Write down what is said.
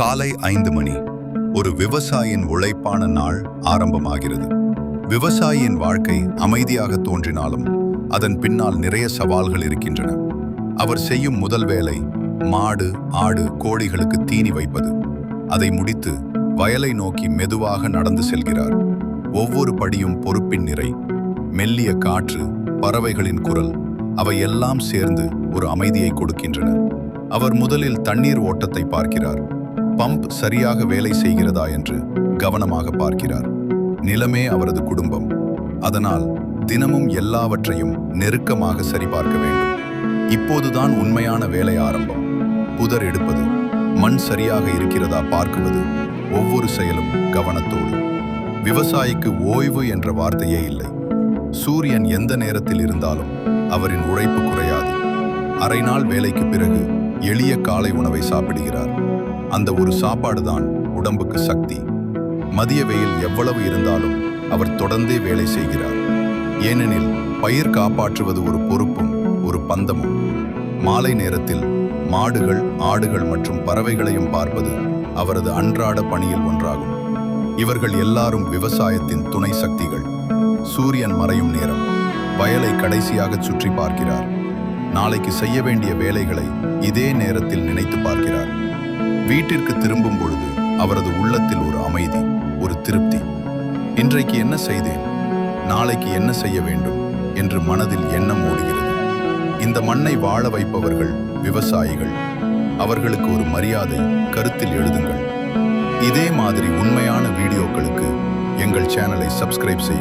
காலை ஐந்து மணி. ஒரு விவசாயியின் உழைப்பான நாள் ஆரம்பமாகிறது. விவசாயியின் வாழ்க்கை அமைதியாக தோன்றினாலும் அதன் பின்னால் நிறைய சவால்கள் இருக்கின்றன. அவர் செய்யும் முதல் வேலை மாடு ஆடு கோழிகளுக்கு தீனி வைப்பது. அதை முடித்து வயலை நோக்கி மெதுவாக நடந்து செல்கிறார். ஒவ்வொரு படியும் பொறுப்பின் நிறை மெல்லிய காற்று பறவைகளின் குரல் அவை எல்லாம் சேர்ந்து ஒரு அமைதியை கொடுக்கின்றன. அவர் முதலில் தண்ணீர் ஓட்டத்தை பார்க்கிறார். பம்ப் சரியாக வேலை செய்கிறதா என்று கவனமாக பார்க்கிறார். நிலமே அவரது குடும்பம். அதனால் தினமும் எல்லாவற்றையும் நெருக்கமாக சரிபார்க்க வேண்டும். இப்போதுதான் உண்மையான வேலை ஆரம்பம். புதர் எடுப்பது மண் சரியாக இருக்கிறதா பார்க்குவது ஒவ்வொரு செயலும் கவனத்தோடு. விவசாயிக்கு ஓய்வு என்ற வார்த்தையே இல்லை. சூரியன் எந்த நேரத்தில் இருந்தாலும் அவரின் உழைப்பு குறையாது. அரை நாள் வேலைக்கு பிறகு எளிய காலை உணவை சாப்பிடுகிறார். அந்த ஒரு சாப்பாடு தான் உடம்புக்கு சக்தி. மதிய வெயில் எவ்வளவு இருந்தாலும் அவர் தொடர்ந்தே வேலை செய்கிறார். ஏனெனில் பயிர் காப்பாற்றுவது ஒரு பொறுப்பும் ஒரு பந்தமும். மாலை நேரத்தில் மாடுகள் ஆடுகள் மற்றும் பறவைகளையும் பார்ப்பது அவரது அன்றாட பணியில் ஒன்றாகும். இவர்கள் எல்லாரும் விவசாயத்தின் துணை சக்திகள். சூரியன் மறையும் நேரம் வயலை கடைசியாக சுற்றி பார்க்கிறார். நாளைக்கு செய்ய வேண்டிய வேலைகளை இதே நேரத்தில் நினைத்து பார்க்கிறார். வீட்டிற்கு திரும்பும் பொழுது அவரது உள்ளத்தில் ஒரு அமைதி ஒரு திருப்தி. இன்றைக்கு என்ன செய்தேன்? நாளைக்கு என்ன செய்ய வேண்டும்? என்று மனதில் எண்ணம் ஓடுகிறது. இந்த மண்ணை வாழ வைப்பவர்கள் விவசாயிகள். அவர்களுக்கு ஒரு மரியாதை கருத்தில் எழுதுங்கள். இதே மாதிரி உண்மையான வீடியோக்களுக்கு எங்கள் சேனலை சப்ஸ்கிரைப் செய்யுங்கள்.